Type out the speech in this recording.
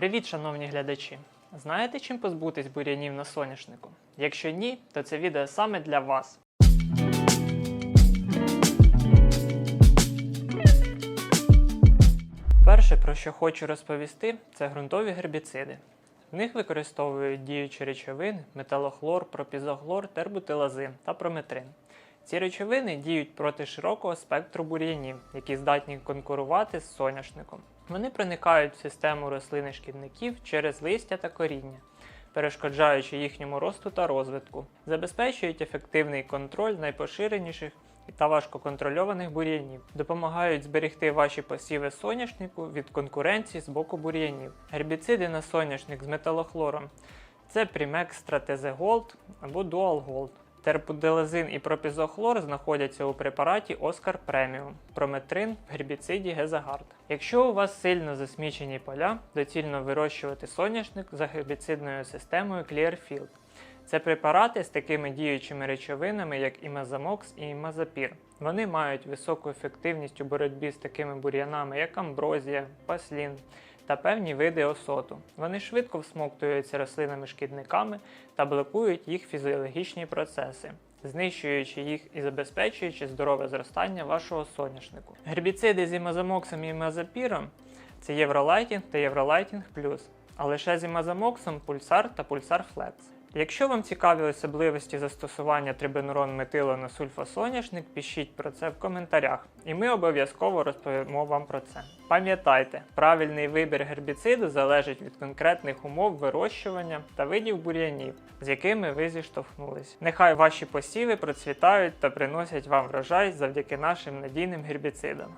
Привіт, шановні глядачі! Знаєте, чим позбутись бур'янів на соняшнику? Якщо ні, то це відео саме для вас. Перше, про що хочу розповісти, це ґрунтові гербіциди. В них використовують діючі речовини металохлор, пропізохлор, тербутилазин та прометрин. Ці речовини діють проти широкого спектру бур'янів, які здатні конкурувати з соняшником. Вони проникають в систему рослини шкідників через листя та коріння, перешкоджаючи їхньому росту та розвитку, забезпечують ефективний контроль найпоширеніших та важкоконтрольованих бур'янів, допомагають зберегти ваші посіви соняшнику від конкуренції з боку бур'янів. Гербіциди на соняшник з металохлором це Primex Strateze Gold або Dual Gold. Терпуделазин і пропізохлор знаходяться у препараті Oscar Premium, прометрин в гербіциді Гезагард. Якщо у вас сильно засмічені поля, доцільно вирощувати соняшник за гербіцидною системою Clearfield. Це препарати з такими діючими речовинами, як імазамокс і імазапір. Вони мають високу ефективність у боротьбі з такими бур'янами, як амброзія, паслін та певні види осоту. Вони швидко всмоктуються рослинами-шкідниками та блокують їх фізіологічні процеси, знищуючи їх і забезпечуючи здорове зростання вашого соняшнику. Гербіциди з імазамоксом і імазапіром це Євролайтінг та Євролайтінг Плюс, а лише з імазамоксом пульсар та пульсар Флекс. Якщо вам цікаві особливості застосування трибенурон метилу на сульфосоняшник, пишіть про це в коментарях, і ми обов'язково розповімо вам про це. Пам'ятайте, правильний вибір гербіциду залежить від конкретних умов вирощування та видів бур'янів, з якими ви зіштовхнулись. Нехай ваші посіви процвітають та приносять вам врожай завдяки нашим надійним гербіцидам.